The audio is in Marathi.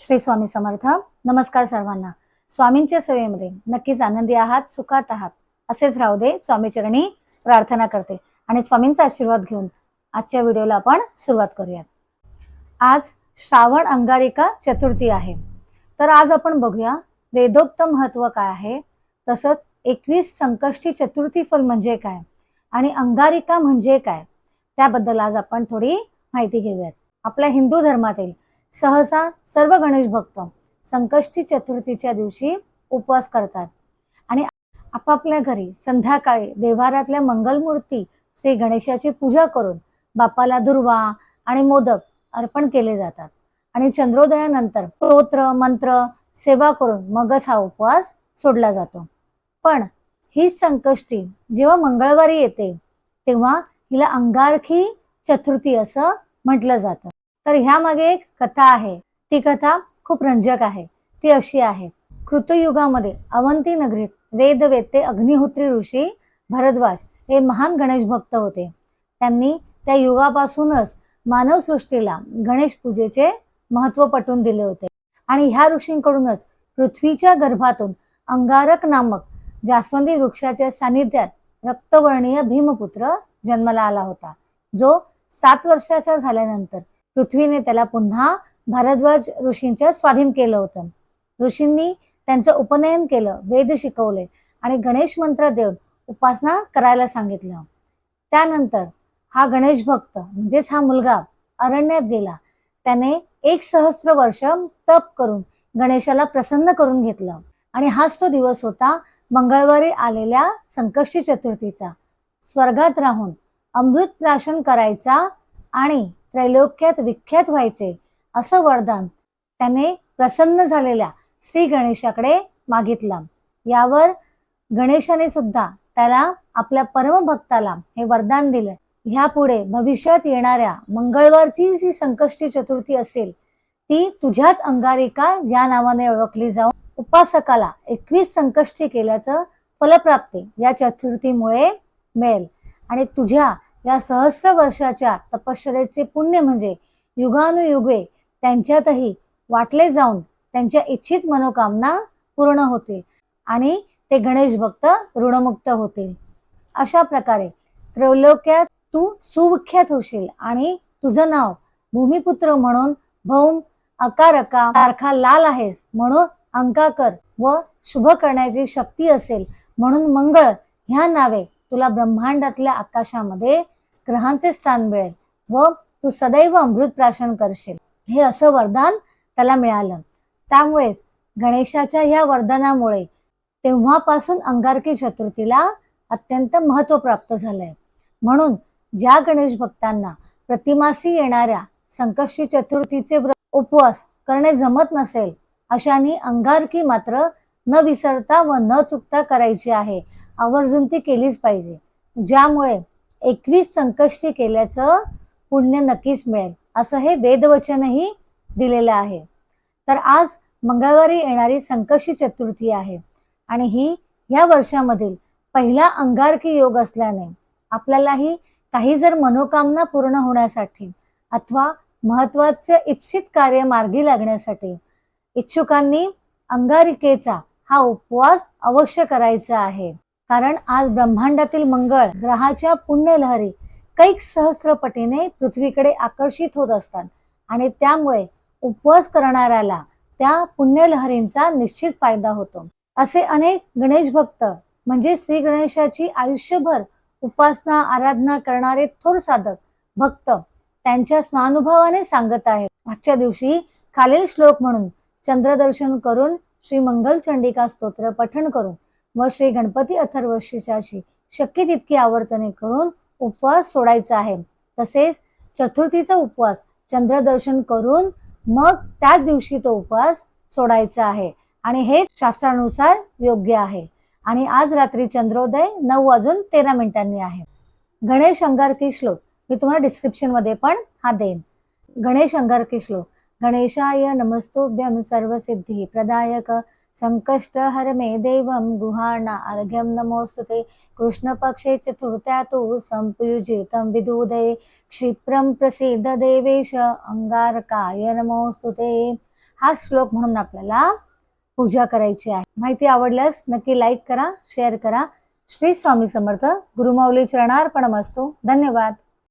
श्री स्वामी समर्थ. नमस्कार सर्वांना. स्वामींच्या सेवेमध्ये नक्कीच आनंदी आहात सुखात आहात असेच राहू दे स्वामीचरणी प्रार्थना करते. आणि स्वामींचा आशीर्वाद घेऊन आजच्या व्हिडिओला आपण सुरुवात करूयात. आज श्रावण अंगारिका चतुर्थी आहे. तर आज आपण बघूया वेदोक्त महत्त्व काय आहे तसंच एकवीस संकष्टी चतुर्थी फल म्हणजे काय आणि अंगारिका म्हणजे काय त्याबद्दल आज आपण थोडी माहिती घेऊयात. आपल्या हिंदू धर्मातील सहसा सर्व गणेश भक्त संकष्टी चतुर्थीच्या दिवशी उपवास करतात. आणि आपापल्या घरी संध्याकाळी देवारातल्या मंगलमूर्ती श्री गणेशाची पूजा करून बापाला दुर्वा आणि मोदक अर्पण केले जातात. आणि चंद्रोदयानंतर स्तोत्र मंत्र सेवा करून मगच हा उपवास सोडला जातो. पण ही संकष्टी जेव्हा मंगळवारी येते तेव्हा हिला अंगारखी चतुर्थी असं म्हटलं जातं. तर ह्यामागे एक कथा आहे. ती कथा खूप रंजक आहे. ती अशी आहे. कृतयुगामध्ये अवंती नगरीत वेदवेत्ते अग्निहोत्री ऋषी भरद्वाज हे महान गणेश भक्त होते. त्यांनी त्या युगापासूनच मानवसृष्टीला गणेश पूजेचे महत्त्व पटवून दिले होते. आणि ह्या ऋषींकडूनच पृथ्वीच्या गर्भातून अंगारक नामक जास्वंदी वृक्षाच्या सानिध्यात रक्तवर्णीय भीमपुत्र जन्माला आला होता. जो सात वर्षाचा झाल्यानंतर पृथ्वीने त्याला पुन्हा भारद्वाज ऋषींच्या स्वाधीन केलं होतं. ऋषींनी त्यांचं उपनयन केलं वेद शिकवले आणि गणेश मंत्र देऊन उपासना करायला सांगितलं. त्यानंतर हा गणेश भक्त म्हणजेच हा मुलगा अरण्यात गेला. त्याने एक सहस्र वर्ष तप करून गणेशाला प्रसन्न करून घेतलं. आणि हाच तो दिवस होता मंगळवारी आलेल्या संकष्टी चतुर्थीचा. स्वर्गात राहून अमृत प्राशन करायचा आणि त्रैलोक्यात विख्यात व्हायचे. असं वरदान त्याने प्रसन्न झालेल्या श्री गणेशाकडे मागितला. यावर गणेशाने सुद्धा त्याला आपल्या परमभक्ताला हे वरदान दिलं. ह्यापुढे भविष्यात येणाऱ्या मंगळवारची जी संकष्टी चतुर्थी असेल ती तुझ्याच अंगारिका या नावाने ओळखली जाऊन उपासकाला एकवीस संकष्टी केल्याचं फलप्राप्ती या चतुर्थीमुळे मिळेल. आणि तुझ्या या सहस्र वर्षाच्या तपश्चरेचे पुण्य म्हणजे युगानुयुगे त्यांच्यातही वाटले जाऊन त्यांच्या इच्छित मनोकामना पूर्ण होतील आणि ते गणेश भक्त ऋणमुक्त होतील. अशा प्रकारे त्रैलोक्यात तू सुविख्यात होशील आणि तुझं नाव भूमिपुत्र म्हणून भौम अकारका सारखा लाल आहेस म्हणून अंकाकर व शुभ करण्याची शक्ती असेल म्हणून मंगळ ह्या नावे तुला ब्रह्मांडातल्या आकाशामध्ये ग्रहांचे स्थान मिळेल व तू सदैव अमृत प्राशन करशील. हे असं वरदान त्याला मिळालं. त्यामुळेच गणेशाच्या या वरदानामुळे तेव्हापासून अंगारकी चतुर्थीला अत्यंत महत्त्व प्राप्त झालंय. म्हणून ज्या गणेश भक्तांना प्रतिमासी येणाऱ्या संकष्टी चतुर्थीचे उपवास करणे जमत नसेल अशांनी अंगारकी मात्र न विसरता व न चुकता करायची आहे. आवर्जून ती केलीच पाहिजे. ज्यामुळे एकवीस संकष्टी केल्याचं पुण्य नक्कीच मिळेल. असं हे वेदवचनही दिलेलं आहे. तर आज मंगळवारी येणारी संकष्टी चतुर्थी आहे. आणि ही या वर्षामधील पहिला अंगारकी योग असल्याने आपल्यालाही काही जर मनोकामना पूर्ण होण्यासाठी अथवा महत्त्वाचे इप्सित कार्य मार्गी लागण्यासाठी इच्छुकांनी अंगारिकेचा हा उपवास अवश्य करायचा आहे. कारण आज ब्रह्मांडातील मंगळ ग्रहाच्या पुण्यलहरी कैक सहस्त्रपटीने पृथ्वीकडे आकर्षित होत असतात आणि त्यामुळे उपवास करणाऱ्याला त्या पुण्यलहरींचा निश्चित फायदा होतो. असे अनेक गणेश भक्त म्हणजे श्री गणेशाची आयुष्यभर उपासना आराधना करणारे थोर साधक भक्त त्यांच्या स्वानुभवाने सांगत आहेत. आजच्या दिवशी खालील श्लोक म्हणून चंद्रदर्शन करून श्री मंगल चंडिका स्तोत्र पठण करून व श्री गणपती अथर्वशीषाची शक्य तितकी आवर्तने करून उपवास सोडायचा आहे. तसेच चतुर्थीचा उपवास चंद्रदर्शन करून मग त्याच दिवशी तो उपवास सोडायचा आहे. आणि हे शास्त्रानुसार योग्य आहे. आणि आज रात्री चंद्रोदय नऊ वाजून तेरा मिनिटांनी आहे. गणेश अंगारकी श्लोक मी तुम्हाला डिस्क्रिप्शनमध्ये पण हा देईन. गणेश अंगारकी श्लोक गणेशाय नमस्तोभ्यम सर्वसिद्धी प्रदायक संकष्ट हर मे देवं गुहाणा अर्घ्यं नमोस्तुते कृष्णपक्षे चतुर्थ्या तु संयुजितं विदुदे। क्षिप्रं प्रसीद देवेश अंगारकाय नमोस्तुते हा श्लोक म्हणून आपल्याला पूजा करायची आहे। माहिती आवडल्यास नक्की लाईक करा शेअर करा। श्री स्वामी समर्थ गुरुमाऊली चरणार्पणमस्तू हो। धन्यवाद।